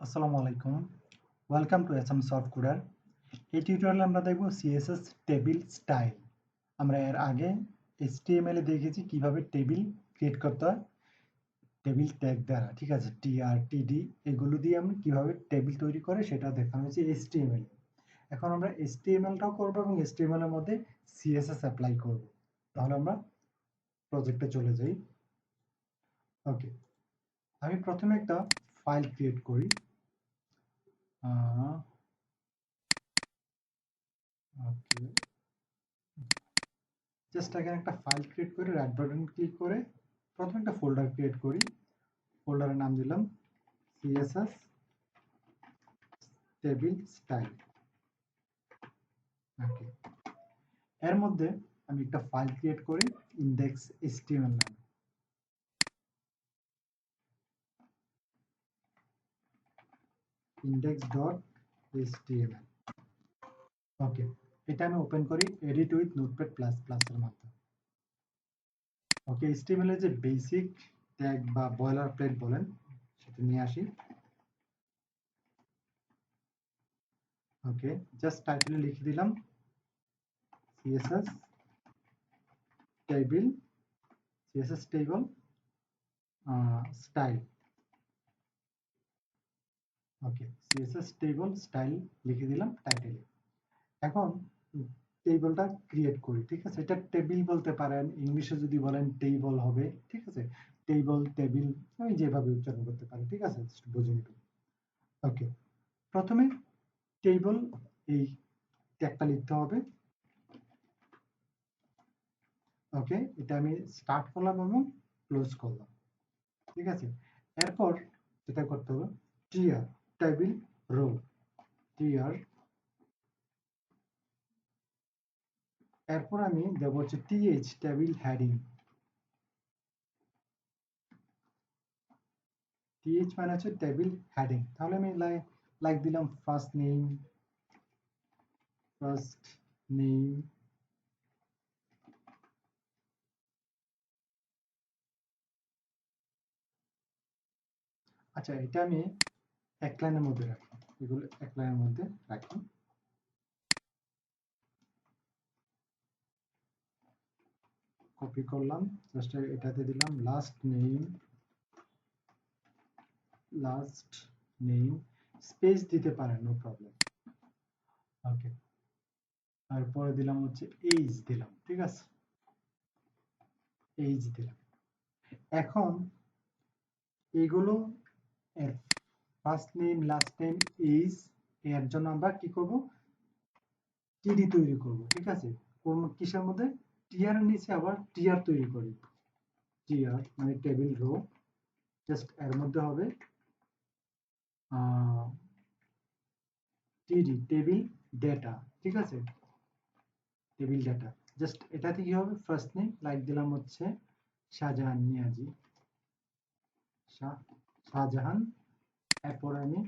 আসসালামু আলাইকুম। Welcome to S M soft এই টিউটোরিয়ালে আমরা দেখব সিএসএস টেবিল স্টাইল আমরা এর আগে এইচটিএমএল এ দেখেছি কীভাবে টেবিল ক্রিয়েট করতে হয়। টেবিল ট্যাগ দ্বারা, ঠিক আছে? টিআর টিডি এগুলো দিয়ে আমরা কীভাবে টেবিল তৈরি করে সেটা দেখানো হয়েছে এইচটিএমএল এখন আমরা এইচটিএমএলটাও করব এবং এইচটিএমএল এর মধ্যে সিএসএস অ্যাপ্লাই করব। তাহলে আমরা প্রজেক্টে চলে যাই। ওকে আমি প্রথমে একটা ফাইল ক্রিয়েট করি। ওকে জাস্ট এখানে একটা ফাইল ক্রিয়েট করে রাইট বাটন ক্লিক করে প্রথমে একটা ফোল্ডার ক্রিয়েট করি। ফোল্ডারের নাম দিলাম সিএসএস টেবিল স্টাইল ওকে এর মধ্যে আমি একটা ফাইল ক্রিয়েট করি ইন্ডেক্স এইচটিএমএল নামে। index.html ওকে এটা আমি ওপেন করি edit with notepad plus plus এর মাধ্যমে ওকে HTML এর যে বেসিক ট্যাগ বা বয়লার প্লেট বলেন, সেটা নিয়ে আসি। ওকে জাস্ট টাইটেলে লিখে দিলাম css table css table style okay CSS table style লিখে দিলাম টাইটেলে এখন টেবলটা ক্রিয়েট করি, ঠিক আছে? এটা টেবিল বলতে পারেন, ইংলিশে যদি বলেন টেবল হবে, ঠিক আছে? টেবল টেবিল আমি যেভাবে উচ্চারণ করতে পারি, ঠিক আছে? বুঝে নেবেন। ওকে প্রথমে টেবল এই ট্যাগটা লিখতে হবে। ওকে এটা আমি স্টার্ট করলাম এবং ক্লোজ করলাম। ঠিক আছে? এরপর যেটা করতে হবে টিআর টেবিল রো টিআর এরপর আমি দেব হচ্ছে টিএইচ টেবিল হেডিং টিএইচ মানে হচ্ছে টেবিল হেডিং তাহলে আমি লাইক দিলাম ফার্স্ট নেম ফার্স্ট নেম আচ্ছা এটা আমি এক লাইনের মধ্যে রাখি এগুলো এক লাইনের মধ্যে রাখি কপি করলাম। জাস্ট এটাতে দিলাম last name last name space দিতে পারেন নো প্রবলেম ওকে তারপরে দিলাম হচ্ছে এইজ দিলাম, ঠিক আছে? এইজ দিলাম। এখন এগুলো first name last name age এর জন্য আমরা কি করব? টিডি তৈরি করব, ঠিক আছে? কোন কিসের মধ্যে? টিআর নিচে আবার টিআর তৈরি করি। টিআর মানে টেবিল রো জাস্ট এর মধ্যে হবে টিডি টেবিল ডেটা ঠিক আছে? টেবিল ডেটা জাস্ট এটাতে কি হবে? ফার্স্ট নেম লাইক দিলাম হচ্ছে শাহজাহান নিয়াজি শাহজাহান এরপর আমি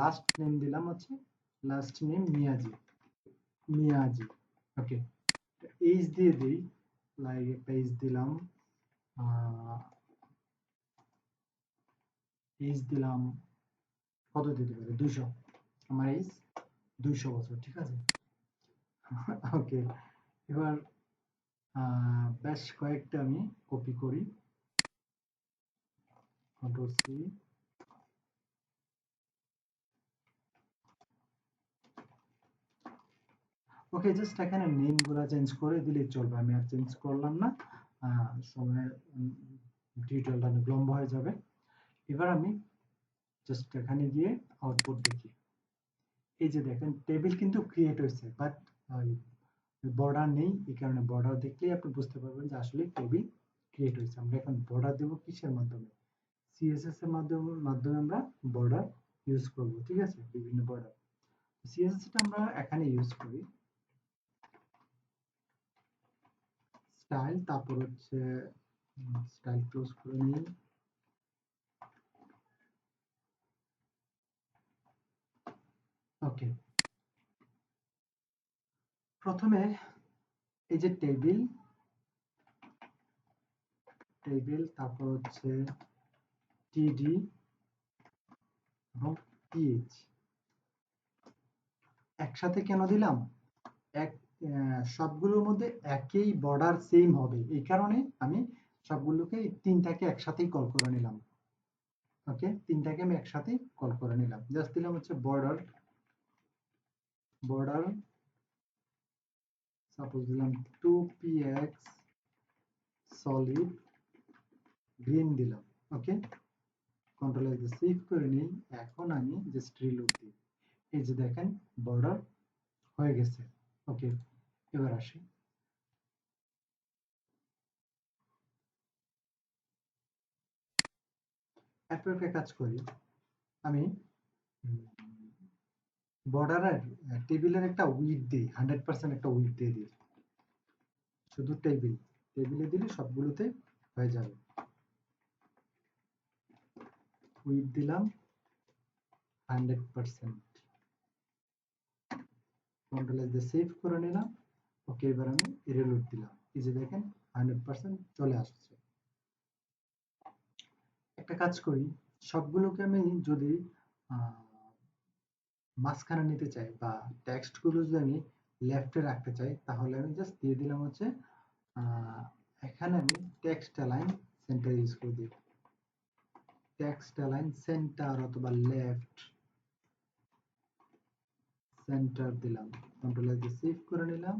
লাস্ট নেম দিলাম হচ্ছে last name Miazi. Miazi okay H দিয়ে দিই লাইক একটা এইচ দিলাম এইচ দিলাম, কত দিতে পারে? দুশো আমার এইজ দুইশো বছর, ঠিক আছে? ওকে এবার বেশ কয়েকটা আমি কপি করি। কন্ট্রোল সি ওকে জাস্ট এখানে নেমগুলা চেঞ্জ করে দিলে চলবে। আমি আর চেঞ্জ করলাম না। সময় টিউটোরিয়ালটা অনেক লম্বা হয়ে যাবে। এবার আমি জাস্ট এখানে গিয়ে আউটপুট দেখি। এই যে দেখেন টেবিল কিন্তু ক্রিয়েট হয়েছে বাট বর্ডার নেই। এই কারণে বর্ডার দেখলেই আপনি বুঝতে পারবেন যে আসলে টেবিল ক্রিয়েট হয়েছে। আমরা এখন বর্ডার দেব কিসের মাধ্যমে? সিএসএস এর মাধ্যমে মাধ্যমে আমরা বর্ডার ইউজ করব, ঠিক আছে? বিভিন্ন বর্ডার সিএসএস আমরা এখানে ইউজ করি। স্টাইল তারপর হচ্ছে স্টাইল ক্লোজ করে নিই। ওকে প্রথমে এই যে টেবিল টেবিল তারপর হচ্ছে টিডি এবং পিএইচ একসাথে কেন দিলাম? এক সবগুলোর মধ্যে একই বর্ডার সেম হবে। এই কারণে আমি সবগুলোকে তিনটাকে একসাথেই কল করে নিলাম। ওকে তিনটাকে আমি একসাথেই কল করে নিলাম। জাস্ট দিলাম হচ্ছে বর্ডার বর্ডার সাপোজ দিলাম two P X solid green দিলাম ওকে কন্ট্রোল এস সেভ করে নিই। এখন আমি জাস্ট রিলোড দিই। এই যে দেখেন বর্ডার হয়ে গেছে। ওকে এবার আসি। কাজ করি। আমি বর্ডারের টেবিলের একটা উইথ দিই হান্ড্রেড পার্সেন্ট একটা উইথ দিয়ে দিই। শুধু টেবিল টেবিলে দিলে সবগুলোতে হয়ে যাবে। উইথ দিলাম হান্ড্রেড পার্সেন্ট কন্ট্রোল সেভ করে নিলাম। ওকে এবার আমি রিলোড দিলাম। এই যে দেখেন হান্ড্রেড পার্সেন্ট চলে আসছে। একটা কাজ করি, সবগুলোকে আমি যদি মাঝখানে নিতে চাই বা টেক্সটগুলো যদি আমি লেফটে রাখতে চাই, তাহলে আমি জাস্ট দিয়ে দিলাম হচ্ছে এখানে আমি টেক্সট অ্যালাইন সেন্টার ইউজ করে দিই। টেক্সট অ্যালাইন সেন্টার অথবা লেফট সেন্টার দিলাম। কন্ট্রোল এস সেভ করে নিলাম।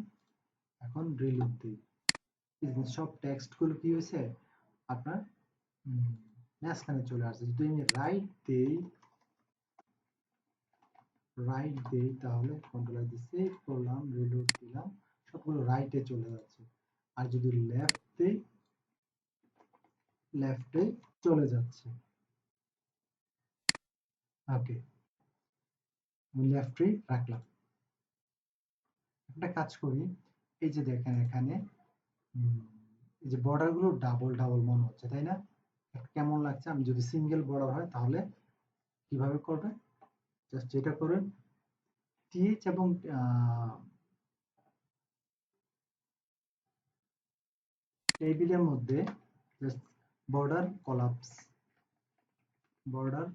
এখন রিলোড দিই সব টেক্সটগুলো কি হয়েছে? আপনার মাঝখানে চলে আসছে। যদি আমি রাইট দেই রাইট দেই, তাহলে কন্ট্রোল এস দিয়ে সেভ করলাম রিলোড দিলাম, সবগুলো রাইটে চলে যাচ্ছে। আর যদি লেফট দেই লেফটে চলে যাচ্ছে। ওকে আমি লেফটে রাখলাম। একটা কাজ করি এই যে দেখেন এখানে এই যে বর্ডারগুলো ডাবল ডাবল মনে হচ্ছে, তাই না? কেমন লাগছে? আমি যদি সিঙ্গেল বর্ডার হয়, তাহলে কীভাবে করবে জাস্ট যেটা করেন। টিএইচ এবং টেবিলের মধ্যে just border collapse border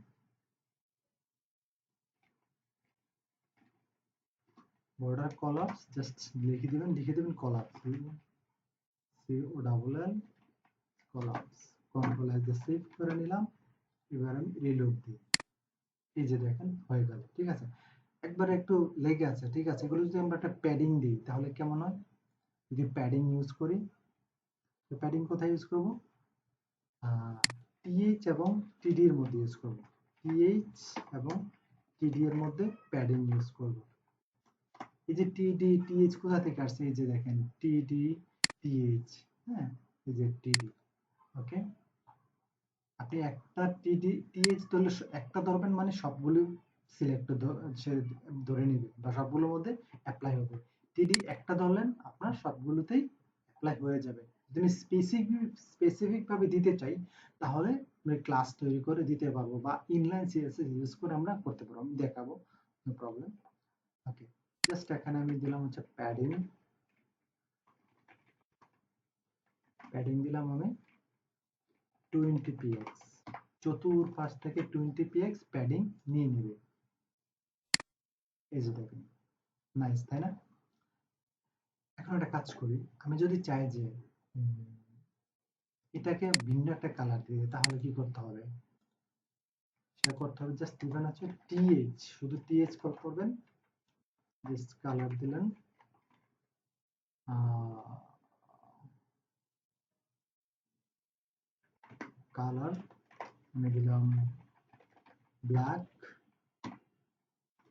border collapse just লিখে দিবেন লিখে দিবেন collapse C O double L collapse control S save করে নিলাম, এবার আমি রিলোড দিই। এই যে দেখেন, হয়ে গেল, ঠিক আছে? একবার একটু লেগে আছে, ঠিক আছে? এগুলো যদি আমরা একটা প্যাডিং দিই, তাহলে কেমন হয়? যদি প্যাডিং ইউজ করি প্যাডিং কোথায় ইউজ করব? টিএইচ এবং টিডি এর মধ্যে ইউজ করব। টিএইচ এবং টিডি এর মধ্যে প্যাডিং ইউজ করব। এই যে টিডি টিএইচ কোথা থেকে আসছে? এই যে দেখেন টি টিডি টিএইচ হ্যাঁ? এই যে টিডি ওকে আপনি একটা টিডি টিএইচ ধরলে একটা ধরবেন মানে সবগুলো সিলেক্ট ধরে নেবে বা সবগুলোর মধ্যে অ্যাপ্লাই হবে। টিডি একটা ধরলেন, আপনার সবগুলোতেই অ্যাপ্লাই হয়ে যাবে। যদি স্পেসিফিক স্পেসিফিক ভাবে দিতে চাই, তাহলে ক্লাস তৈরি করে দিতে পারব বা ইনলাইন সিএসএস ইউজ করে আমরা করতে পারব। দেখাবো নো প্রবলেম ওকে জাস্ট এখানে আমি দিলাম হচ্ছে প্যাডিং প্যাডিং দিলাম আমি টোয়েন্টি পিএক্স চতুর্পাশ থেকে টোয়েন্টি পিএক্স প্যাডিং নিয়ে নেবে। এই যে দেখেন নাইস তাই না? এখন একটা কাজ করি, আমি যদি চাই যে এটাকে ভিন্ন একটা কালার দিয়ে তাহলে কি করতে হবে? সেটা করতে হবে জাস্ট দিবেন হচ্ছে টিএইচ শুধু টিএইচ করবেন। জাস্ট কালার দিলেন। কালার আমি দিলাম ব্ল্যাক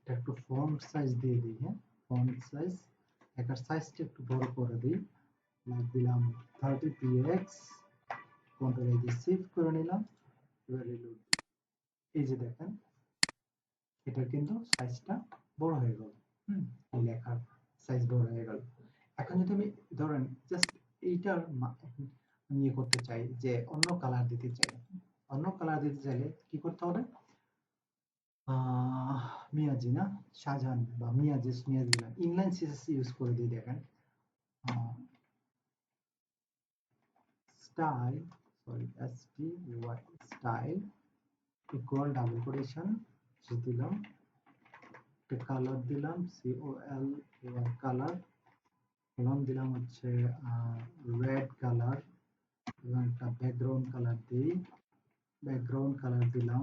একটু ফন্ট সাইজ দিয়ে দিই হ্যাঁ? ফন্ট সাইজ এটার সাইজটা একটু বড় করে দিই। দিলাম থার্টি পিএক্স কন্ট্রোল এই সেভ করে নিলাম। এবার রিলোড এই যে দেখেন, এটা কিন্তু সাইজটা বড় হয়ে গেল। লেখার সাইজ বড় হয়ে গেল। এখন যদি আমি ধরেন জাস্ট এইটার ইয়ে করতে চাই যে অন্য কালার দিতে চাই। অন্য কালার দিতে চাইলে কি করতে হবে? মিয়াজি না? শাহজাহান বা মিয়াজি মিয়াজি না? ইনলাইন সিএসএস ইউজ করে দিয়ে দেখেন। style, sorry st y style equal double quotation দিলাম। একটা কালার দিলাম সি ও এল কালার কলম দিলাম হচ্ছে রেড কালার এবং একটা ব্যাকগ্রাউন্ড কালার দিই। ব্যাকগ্রাউন্ড কালার দিলাম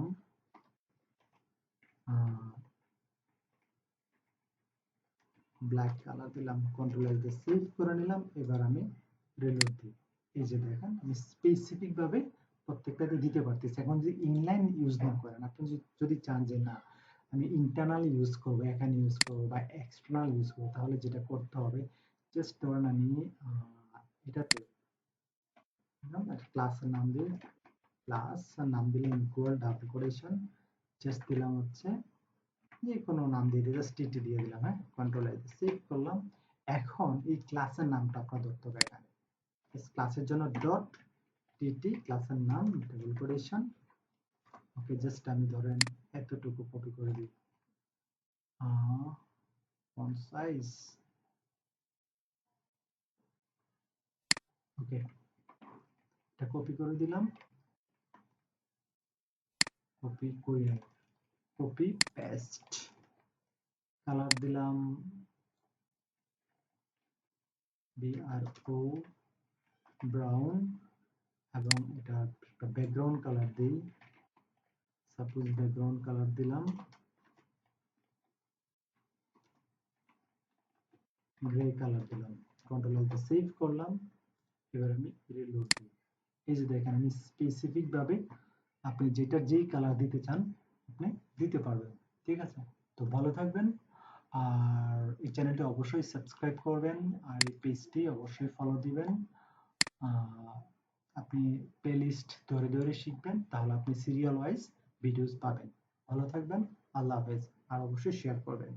ব্ল্যাক কালার দিলাম কন্ট্রোল এস দিয়ে সেভ করে নিলাম, এবার আমি রিলোড দিই। এই যে দেখেন, আমি স্পেসিফিক ভাবে প্রত্যেকটাতে দিতে পারতেছি। এখন যদি ইনলাইন ইউজ না করেন, আপনি যদি চান যে না আমি ইন্টারনাল ইউজ করব, এখানে ইউজ করব বা এক্সটার্নাল ইউজ করব, তাহলে যেটা করতে হবে জাস্ট ধরেন আমি এটাতে ক্লাসের নাম দিয়ে ক্লাস নাম দিলাম ইকুয়াল ডাবল কোটেশন জাস্ট দিলাম হচ্ছে যে কোনো নাম দিয়ে দিয়ে জাস্ট টিটি দিয়ে দিলাম হ্যাঁ কন্ট্রোল আই সেভ করলাম, এখন এই ক্লাসের নামটা আপনার ধরতে হবে এখানে ক্লাসের জন্য ডট টিটি ক্লাসের নাম ডাবল কোটেশন ওকে জাস্ট আমি ধরেন এতটুকু কপি করে দিই। ফন্ট সাইজ ওকে এটা কপি করে দিলাম। কপি করে কপি পেস্ট কালার দিলাম বিআরও ব্রাউন এবং এটা একটা ব্যাকগ্রাউন্ড কালার দিই। সাপোজ ব্যাকগ্রাউন্ড কালার দিলাম গ্রে কালার দিলাম কন্ট্রোল এলতে সেভ করলাম, এবার আমি রিলোড দিই। এই যে দেখেন, আমি স্পেসিফিক ভাবে আপনি যেটা যেই কালার দিতে চান, আপনি দিতে পারবেন, ঠিক আছে? তো ভালো থাকবেন, আর এই চ্যানেলটি অবশ্যই সাবস্ক্রাইব করবেন, আর এই পেজটি অবশ্যই ফলো দিবেন। আপনি প্লেলিস্ট ধরে ধরে শিখবেন, তাহলে আপনি সিরিয়াল ওয়াইজ ভিডিওস পাবেন। ভালো থাকবেন আল্লাহ হাফেজ। আর অবশ্যই শেয়ার করবেন।